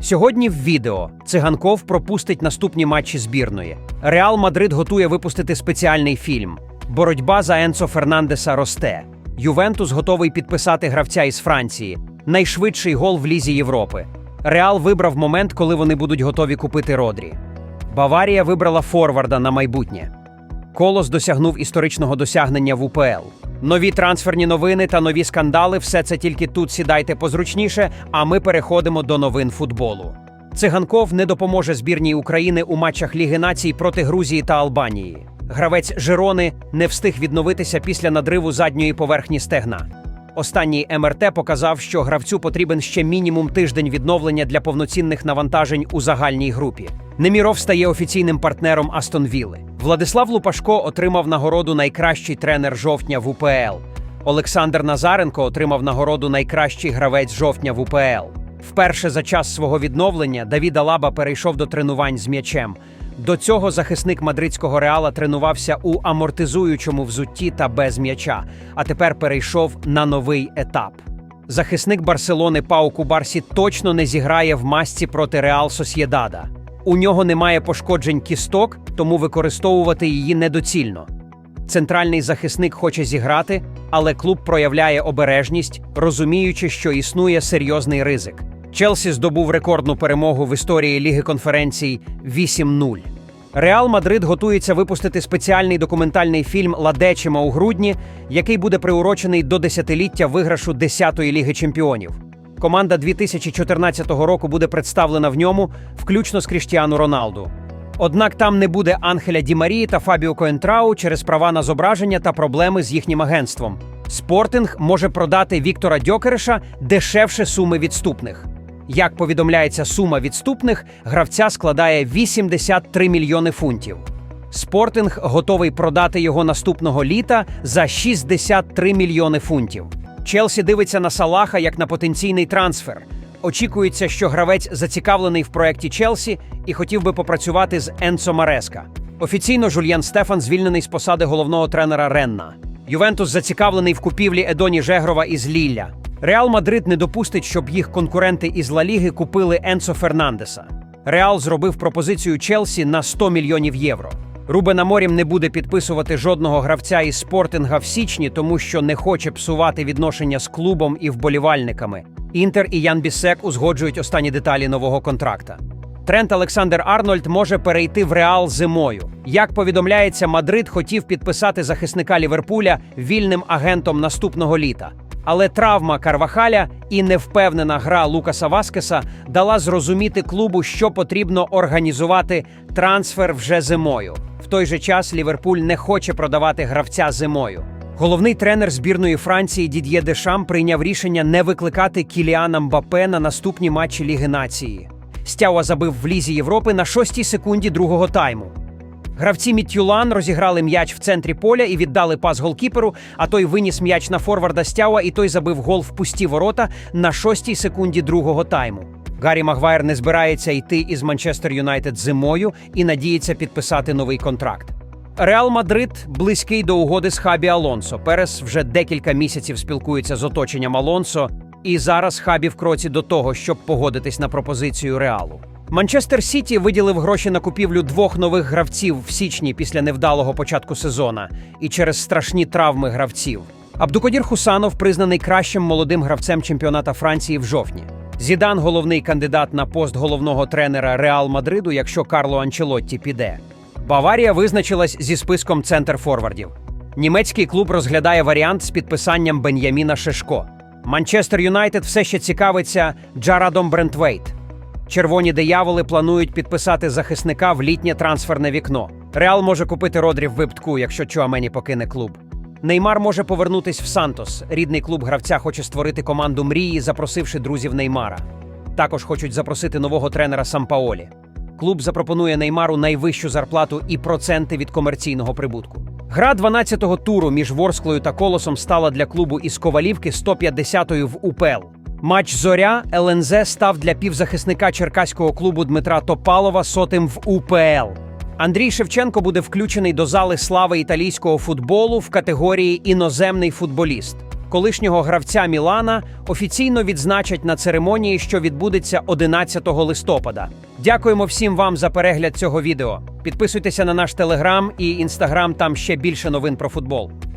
Сьогодні в відео циганков пропустить наступні матчі збірної. Реал Мадрид готує випустити спеціальний фільм. Боротьба за Енцо Фернандеса росте. Ювентус готовий підписати гравця із Франції. Найшвидший гол в Лізі Європи. Реал вибрав момент, коли вони будуть готові купити Родрі. Баварія вибрала форварда на майбутнє. Колос досягнув історичного досягнення в УПЛ. Нові трансферні новини та нові скандали все це тільки тут сідайте позручніше, а ми переходимо до новин футболу. Циганков не допоможе збірній України у матчах Ліги націй проти Грузії та Албанії. Гравець Жирони не встиг відновитися після надриву задньої поверхні стегна. Останній МРТ показав, що гравцю потрібен ще мінімум тиждень відновлення для повноцінних навантажень у загальній групі. Неміров стає офіційним партнером Астон Вілли. Владислав Лупашко отримав нагороду Найкращий тренер жовтня в УПЛ. Олександр Назаренко отримав нагороду Найкращий гравець жовтня в УПЛ. Вперше за час свого відновлення Давід Алаба перейшов до тренувань з м'ячем. До цього захисник мадридського реала тренувався у амортизуючому взутті та без м'яча, а тепер перейшов на новий етап. Захисник Барселони Пау Кубарсі точно не зіграє в масці проти Реал Сосєдада. У нього немає пошкоджень кісток, тому використовувати її недоцільно. Центральний захисник хоче зіграти, але клуб проявляє обережність, розуміючи, що існує серйозний ризик. Челсі здобув рекордну перемогу в історії Ліги конференцій 8-0. Реал Мадрид готується випустити спеціальний документальний фільм Ладечима у грудні, який буде приурочений до десятиліття виграшу 10-ї Ліги Чемпіонів. Команда 2014 року буде представлена в ньому, включно з Кріштіану Роналду. Однак там не буде Анхеля Ді Марії та Фабіо Коентрау через права на зображення та проблеми з їхнім агентством. Спортинг може продати Віктора Дьокереша дешевше суми відступних. Як повідомляється, сума відступних гравця складає 83 мільйони фунтів. Спортинг готовий продати його наступного літа за 63 мільйони фунтів. Челсі дивиться на Салаха як на потенційний трансфер. Очікується, що гравець зацікавлений в проєкті Челсі і хотів би попрацювати з Енцо Мареска. Офіційно Жульян Стефан звільнений з посади головного тренера Ренна. Ювентус зацікавлений в купівлі Едоні Жегрова із Лілля. Реал Мадрид не допустить, щоб їх конкуренти із Ла Ліги купили Енцо Фернандеса. Реал зробив пропозицію Челсі на 100 мільйонів євро. Рубен Аморім не буде підписувати жодного гравця із спортинга в січні, тому що не хоче псувати відношення з клубом і вболівальниками. Інтер і Ян Бісек узгоджують останні деталі нового контракта. Трент Олександр Арнольд може перейти в Реал зимою. Як повідомляється, Мадрид хотів підписати захисника Ліверпуля вільним агентом наступного літа. Але травма Карвахаля і невпевнена гра Лукаса Васкеса дала зрозуміти клубу, що потрібно організувати трансфер вже зимою. В той же час Ліверпуль не хоче продавати гравця зимою. Головний тренер збірної Франції Дід'є Дешам прийняв рішення не викликати Кіліана Мбапе на наступні матчі Ліги нації. Стяуа забив в лізі Європи на шостій секунді другого тайму. Гравці Мітюлан розіграли м'яч в центрі поля і віддали пас голкіперу, а той виніс м'яч на форварда Стяуа, і той забив гол в пусті ворота на шостій секунді другого тайму. Гаррі Магуайр не збирається йти із Манчестер Юнайтед зимою і надіється підписати новий контракт. Реал Мадрид близький до угоди з Хабі Алонсо. Перес вже декілька місяців спілкується з оточенням Алонсо, і зараз Хабі в кроці до того, щоб погодитись на пропозицію Реалу. Манчестер Сіті виділив гроші на купівлю двох нових гравців в січні після невдалого початку сезона і через страшні травми гравців. Абдукодір Хусанов признаний кращим молодим гравцем чемпіоната Франції в жовтні. Зідан головний кандидат на пост головного тренера Реал Мадриду, якщо Карло Анчелотті піде. Баварія визначилась зі списком центр форвардів. Німецький клуб розглядає варіант з підписанням Бен'яміна Шешко. Манчестер Юнайтед все ще цікавиться Джарадом Брентвейт. Червоні дияволи планують підписати захисника в літнє трансферне вікно. Реал може купити Родрі в виптку, якщо Чуамені покине клуб. Неймар може повернутись в Сантос. Рідний клуб гравця хоче створити команду мрії, запросивши друзів Неймара. Також хочуть запросити нового тренера Сампаолі. Клуб запропонує Неймару найвищу зарплату і проценти від комерційного прибутку. Гра 12-го туру між Ворсклою та Колосом стала для клубу із Ковалівки 150-ю в УПЛ. Матч Зоря ЛНЗ став для півзахисника черкаського клубу Дмитра Топалова сотим в УПЛ. Андрій Шевченко буде включений до зали слави італійського футболу в категорії іноземний футболіст. колишнього гравця Мілана, офіційно відзначать на церемонії, що відбудеться 11 листопада. Дякуємо всім вам за перегляд цього відео. Підписуйтеся на наш телеграм і інстаграм, там ще більше новин про футбол.